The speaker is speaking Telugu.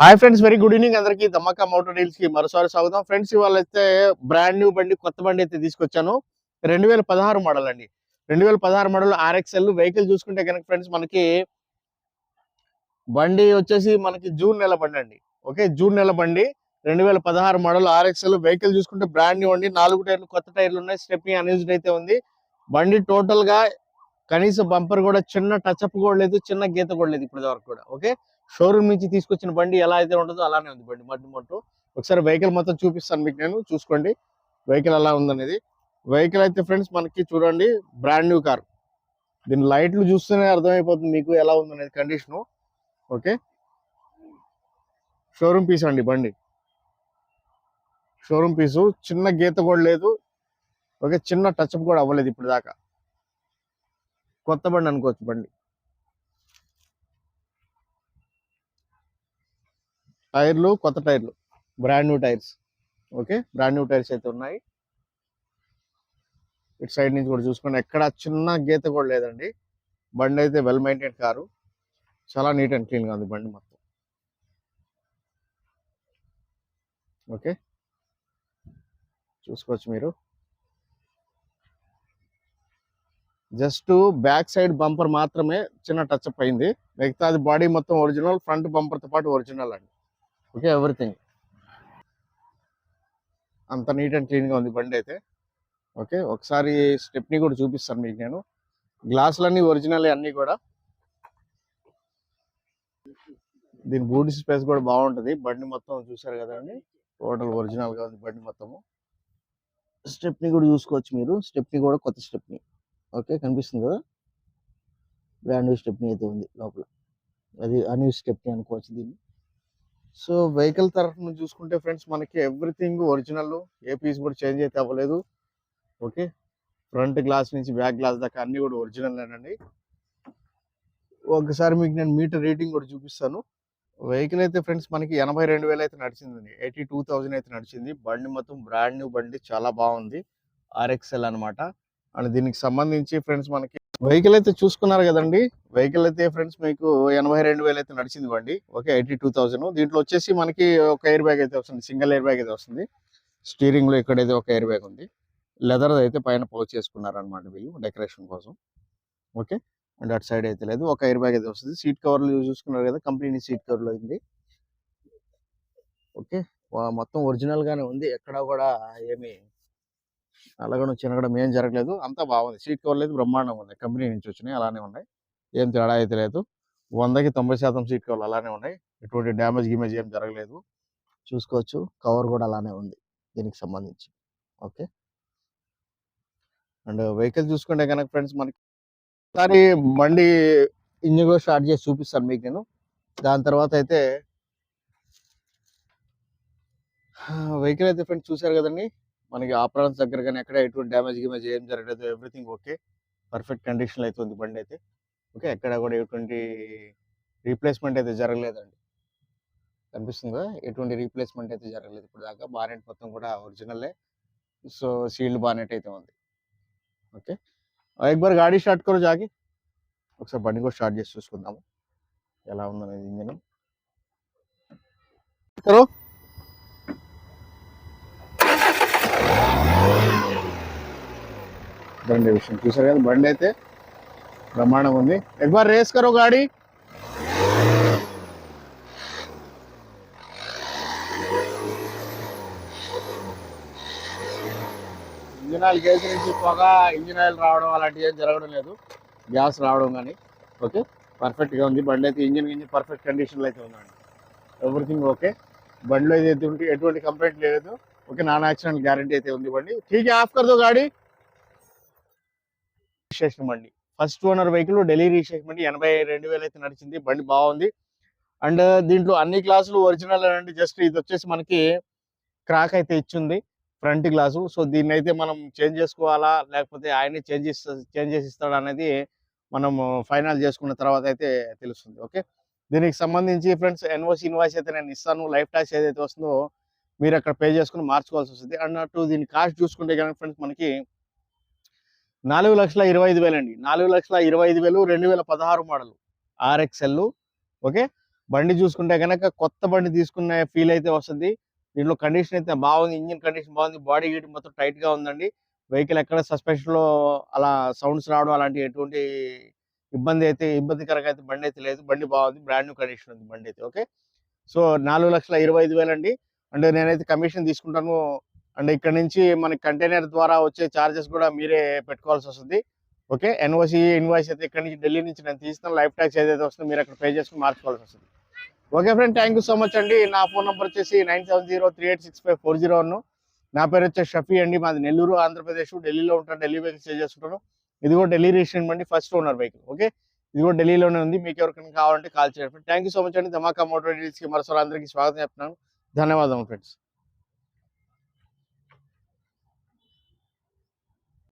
Hi friends very good evening. అందరికీ దమ్మక్క మోటార్ డీల్స్కి మరోసారి స్వాగతం. ఫ్రెండ్స్ ఇవాళ అయితే బ్రాండ్ న్యూ బండి కొత్త బండి అయితే తీసుకొచ్చాను. రెండు వేల పదహారు మోడల్ అండి. రెండు వేల పదహారు మోడల్ ఆర్ఎక్స్ఎల్ వెహికల్ చూసుకుంటే కనుక ఫ్రెండ్స్ మనకి బండి వచ్చేసి మనకి జూన్ నెల బండి అండి. ఓకే జూన్ నెల బండి. రెండు వేల పదహారు మోడల్ ఆర్ఎక్స్ఎల్ వెహికల్ చూసుకుంటే బ్రాండ్ న్యూ అండి. నాలుగు టైర్లు కొత్త టైర్లు ఉన్నాయి. స్టెప్పింగ్ అన్యూజ్డ్ అయితే ఉంది. బండి టోటల్గా కనీసం బంపర్ కూడా చిన్న టచ్ అప్ కూడా లేదు చిన్న గీత కూడా లేదు ఇప్పటి వరకు కూడా. ఓకే షోరూమ్ నుంచి తీసుకొచ్చిన బండి ఎలా అయితే ఉంటుందో అలానే ఉంది బండి మట్టి మొట్టు ఒకసారి వెహికల్ మొత్తం చూపిస్తాను మీకు నేను చూసుకోండి. వెహికల్ ఎలా ఉందనేది. వెహికల్ అయితే ఫ్రెండ్స్ మనకి చూడండి బ్రాండ్ న్యూ కార్ దీని లైట్లు చూస్తేనే అర్థమైపోతుంది మీకు ఎలా ఉందనేది కండిషను ఓకే? షోరూమ్ పీస్ అండి బండి. షోరూమ్ పీసు చిన్న గీత కూడా లేదు. ఓకే? చిన్న టచ్ కూడా అవ్వలేదు ఇప్పుడు దాకా కొత్త బండి అనుకోవచ్చు బండి. టైర్లు కొత్త టైర్లు. Brand new tyres okay brand new tyres అయితే ఉన్నాయి. ఇటు సైడ్ నుంచి కూడా చూసుకోండి. ఎక్కడ చిన్న గీత కూడా లేదండి. బండి అయితే వెల్ మెయింటైన్ కారు. చాలా నీట్ అండ్ క్లీన్గా ఉంది బండి మొత్తం. ఓకే చూసుకోవచ్చు మీరు. జస్ట్ బ్యాక్ సైడ్ బంపర్ మాత్రమే చిన్న టచ్ అప్ అయింది. మిగతా అది బాడీ మొత్తం ఒరిజినల్ ఫ్రంట్ బంపర్తో పాటు ఒరిజినల్ అండి. ఓకే ఎవ్రీథింగ్ అంత నీట్ అండ్ క్లీన్గా ఉంది బండి అయితే. ఓకే ఒకసారి స్టెప్ని కూడా చూపిస్తాను మీకు నేను. గ్లాసులన్నీ ఒరిజినల్ అన్ని కూడా. దీని బూట్ స్పేస్ కూడా బాగుంటుంది. బండి మొత్తం చూసారు కదండి టోటల్ ఒరిజినల్గా ఉంది బండి మొత్తము. స్టెప్ని కూడా చూసుకోవచ్చు మీరు. స్టెప్ని కూడా కొత్త స్టెప్ని. ఓకే కనిపిస్తుంది కదా? బ్రాండ్ న్యూ స్టెప్ని అయితే ఉంది లోపల. అది అన్యూ స్టెప్ని అనుకోవచ్చు దీన్ని. సో వెహికల్ తరఫున చూసుకుంటే ఫ్రెండ్స్ మనకి ఎవ్రీథింగ్ ఒరిజినల్. ఏ పీస్ కూడా చేంజ్ అయితే అవ్వలేదు. ఓకే? ఫ్రంట్ గ్లాస్ నుంచి బ్యాక్ గ్లాస్ దాకా అన్ని కూడా ఒరిజినల్ అండి. ఒకసారి మీకు నేను మీటర్ రేటింగ్ కూడా చూపిస్తాను. వెహికల్ అయితే ఫ్రెండ్స్ మనకి ఎనభై రెండు వేలు అయితే నడిచిందండి. ఎయిటీ టూ థౌజండ్ అయితే నడిచింది. బండి మొత్తం బ్రాండ్ న్యూ బండి చాలా బాగుంది. ఆర్ఎక్స్ఎల్ అనమాట అండ్ దీనికి సంబంధించి ఫ్రెండ్స్ మనకి వెహికల్ అయితే చూసుకున్నారు కదండి. వెహికల్ అయితే ఫ్రెండ్స్ మీకు ఎనభై రెండు వేలు అయితే నడిచింది బండి ఓకే ఎయిటీ టూ థౌసండ్ దీంట్లో వచ్చేసి మనకి ఒక ఎయిర్ బ్యాగ్ అయితే వస్తుంది. సింగిల్ ఎయిర్ బ్యాగ్ అయితే వస్తుంది. స్టీరింగ్లో ఇక్కడైతే ఒక ఎయిర్ బ్యాగ్ ఉంది. లెదర్ అయితే పైన పౌచ్ చేసుకున్నారు అనమాట వీళ్ళు డెకరేషన్ కోసం. ఓకే అండ్ అటు సైడ్ అయితే లేదు. ఒక ఎయిర్ బ్యాగ్ అయితే వస్తుంది. సీట్ కవర్లు చూసుకున్నారు కదా కంపెనీ సీట్ కవర్లు అయింది ఓకే మొత్తం ఒరిజినల్ గానే ఉంది. ఎక్కడ కూడా ఏమి అలగడం చినగడం ఏం జరగలేదు. అంతా బాగుంది. సీట్ కవర్లు అయితే బ్రహ్మాండంగా ఉంది కంపెనీ నుంచి వచ్చినాయి అలానే ఉన్నాయి. ఏం తేడా అయితే లేదు. వందకి తొంభై శాతం సీట్ కవర్లు అలానే ఉన్నాయి. ఎటువంటి డ్యామేజ్ గిమేజ్ ఏం జరగలేదు. చూసుకోవచ్చు. కవర్ కూడా అలానే ఉంది దీనికి సంబంధించి. ఓకే? అండ్ వెహికల్ చూసుకుంటే కనుక ఫ్రెండ్స్ మనకి ఒకసారి బండి ఇంజిన్ కూడా స్టార్ట్ చేసి చూపిస్తాను మీకు నేను. దాని తర్వాత అయితే వెహికల్ అయితే ఫ్రెండ్స్ చూసారు కదండి. మనకి ఆపరాన్స్ దగ్గర కానీ ఎక్కడ ఎటువంటి డ్యామేజ్ గిమేజ్ ఏం జరగలేదు. Everything okay. పర్ఫెక్ట్ కండిషన్ అయితే ఉంది బండి అయితే. ఓకే ఎక్కడ కూడా ఎటువంటి రీప్లేస్మెంట్ అయితే జరగలేదండి కనిపిస్తుంది కదా ఎటువంటి రీప్లేస్మెంట్ అయితే జరగలేదు ఇప్పుడు దాకా బానెట్ మొత్తం కూడా ఒరిజినల్లే సో సీల్డ్ బానెట్ అయితే ఉంది ఓకే एक बार गाड़ी स्टार्ट करो जाके ఒకసారి బండి కూడా స్టార్ట్ చేసి చూసుకుందాము ఎలా ఉందనేది ఇంజన్ కరో బండి విషయం చూసారు కదా బండి అయితే ప్రమాణం ఉంది. ఎక్బార్ రేస్ కరో గాడి. ఇంజిన్ ఆయిల్ గ్యాస్ నుంచి పొగ ఇంజిన్ ఆయిల్ రావడం అలాంటివి ఏం జరగడం లేదు. గ్యాస్ రావడం కానీ ఓకే? పర్ఫెక్ట్గా ఉంది. బండి అయితే ఇంజిన్ ఇంజిన్ పర్ఫెక్ట్ కండిషన్లో అయితే ఉందండి ఎవ్రీథింగ్ ఓకే బండిలో అయితే ఉంటే ఎటువంటి కంప్లైంట్ లేదు. ఓకే నాన్ యాక్సిడెంట్ గ్యారంటీ అయితే ఉంది బండి. ఠీక్ ఆఫ్ కర్దో గాడి. విశేషం బండి. First owner vehicle Delhi registration ఎనభై రెండు వేలు అయితే నడిచింది. బండి బాగుంది. అండ్ దీంట్లో అన్ని క్లాసులు ఒరిజినల్ అండి. జస్ట్ ఇది వచ్చేసి మనకి క్రాక్ అయితే ఇచ్చింది ఫ్రంట్ గ్లాసు. సో దీన్ని అయితే మనం చేంజ్ చేసుకోవాలా? లేకపోతే ఆయనే చేంజ్ చేంజ్ చేసి ఇస్తాడు అనేది మనం ఫైనల్ చేసుకున్న తర్వాత అయితే తెలుస్తుంది. ఓకే? దీనికి సంబంధించి ఫ్రెండ్స్ ఎన్ఓసి ఇన్వాయిస్ అయితే నేను ఇస్తాను. లైఫ్ ట్యాక్స్ ఏదైతే వస్తుందో మీరు అక్కడ పే చేసుకుని మార్చుకోవాల్సి వస్తుంది. అన్నట్టు దీని కాస్ట్ చూసుకుంటే కనుక ఫ్రెండ్స్ మనకి నాలుగు లక్షల ఇరవై ఐదు వేలు అండి నాలుగు లక్షల ఇరవై ఐదు వేలు రెండు వేల పదహారు మోడల్. ఆర్ఎక్స్ఎల్. ఓకే? బండి చూసుకుంటే కనుక కొత్త బండి తీసుకున్న ఫీల్ అయితే వస్తుంది. దీంట్లో కండిషన్ అయితే బాగుంది. ఇంజిన్ కండిషన్ బాగుంది. బాడీ గీట్ మొత్తం టైట్గా ఉందండి. వెహికల్ ఎక్కడ సస్పెన్షన్లో అలా సౌండ్స్ రావడం అలాంటి ఎటువంటి ఇబ్బంది అయితే ఇబ్బందికరంగా అయితే బండి అయితే లేదు. బండి బాగుంది. బ్రాండ్ న్యూ కండిషన్ ఉంది బండి అయితే. ఓకే? సో నాలుగు లక్షల ఇరవై ఐదు వేలు అండి అండ్ నేనైతే కమిషన్ తీసుకుంటాను. అండ్ ఇక్కడ నుంచి మనకి కంటైనర్ ద్వారా వచ్చే ఛార్జెస్ కూడా మీరే పెట్టుకోవాల్సి వస్తుంది. ఓకే? ఎన్ఓసి ఇన్వాయిస్ అయితే ఇక్కడ నుంచి ఢిల్లీ నుంచి నేను తీస్తాను లైఫ్ ట్యాక్స్ ఏదైతే వస్తుందో మీరు అక్కడ పే చేసుకుని మార్చుకోవాల్సి వస్తుంది. Okay friend thank you so much అండి. నా ఫోన్ నెంబర్ వచ్చేసి nine seven zero three eight six five four zero one. నా పేరు వచ్చే షఫీ అండి. మాది నెల్లూరు ఆంధ్రప్రదేశ్ ఢిల్లీలో ఉంటాను. ఢిల్లీ వెహికల్ స్టే చేసుకుంటాను. ఇది కూడా ఢిల్లీ రిజిస్ట్రేషన్ అండి ఫస్ట్ ఓనర్ వెహికల్. ఓకే? ఇది కూడా ఢిల్లీలోనే ఉంది. మీకు ఎవరికైనా కావాలంటే కాల్ చేయండి. థ్యాంక్ యూ సో మచ్ అండి. ధమాకా మోటార్ డీల్స్కి మరోసారి అందరికీ స్వాగతం చెప్తున్నాను. ధన్యవాదాలు ఫ్రెండ్స్.